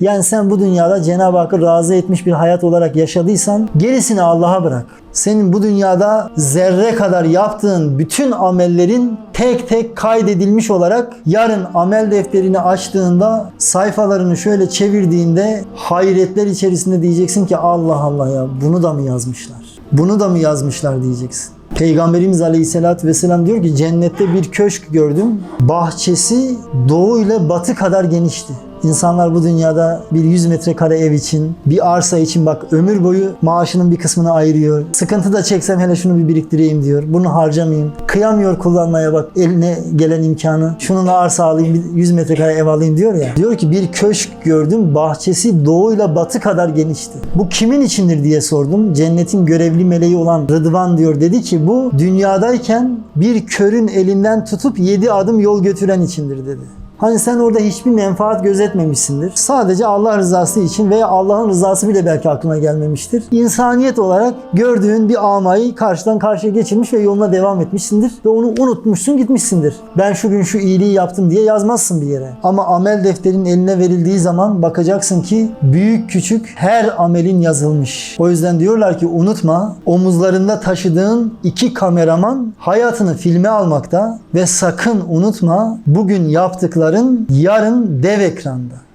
Yani sen bu dünyada Cenab-ı Hakk'ı razı etmiş bir hayat olarak yaşadıysan gerisini Allah'a bırak. Senin bu dünyada zerre kadar yaptığın bütün amellerin tek tek kaydedilmiş olarak yarın amel defterini açtığında sayfalarını şöyle çevirdiğinde hayretler içerisinde diyeceksin ki Allah Allah ya bunu da mı yazmışlar? Bunu da mı yazmışlar diyeceksin. Peygamberimiz Aleyhisselatü Vesselam diyor ki cennette bir köşk gördüm. Bahçesi doğu ile batı kadar genişti. İnsanlar bu dünyada bir 100 metrekare ev için, bir arsa için bak ömür boyu maaşının bir kısmını ayırıyor. Sıkıntı da çeksem hele şunu bir biriktireyim diyor. Bunu harcamayayım. Kıyamıyor kullanmaya bak eline gelen imkanı. Şununla arsa alayım, bir 100 metrekare ev alayım diyor ya. Diyor ki bir köşk gördüm. Bahçesi doğuyla batı kadar genişti. Bu kimin içindir diye sordum. Cennetin görevli meleği olan Rıdvan diyor. Dedi ki bu dünyadayken bir körün elinden tutup 7 adım yol götüren içindir dedi. Hani sen orada hiçbir menfaat gözetmemişsindir. Sadece Allah rızası için veya Allah'ın rızası bile belki aklına gelmemiştir. İnsaniyet olarak gördüğün bir amayı karşıdan karşıya geçirmiş ve yoluna devam etmişsindir. Ve onu unutmuşsun gitmişsindir. Ben şu gün şu iyiliği yaptım diye yazmazsın bir yere. Ama amel defterinin eline verildiği zaman bakacaksın ki büyük küçük her amelin yazılmış. O yüzden diyorlar ki unutma omuzlarında taşıdığın iki kameraman hayatını filme almakta ve sakın unutma bugün yarın dev ekranda.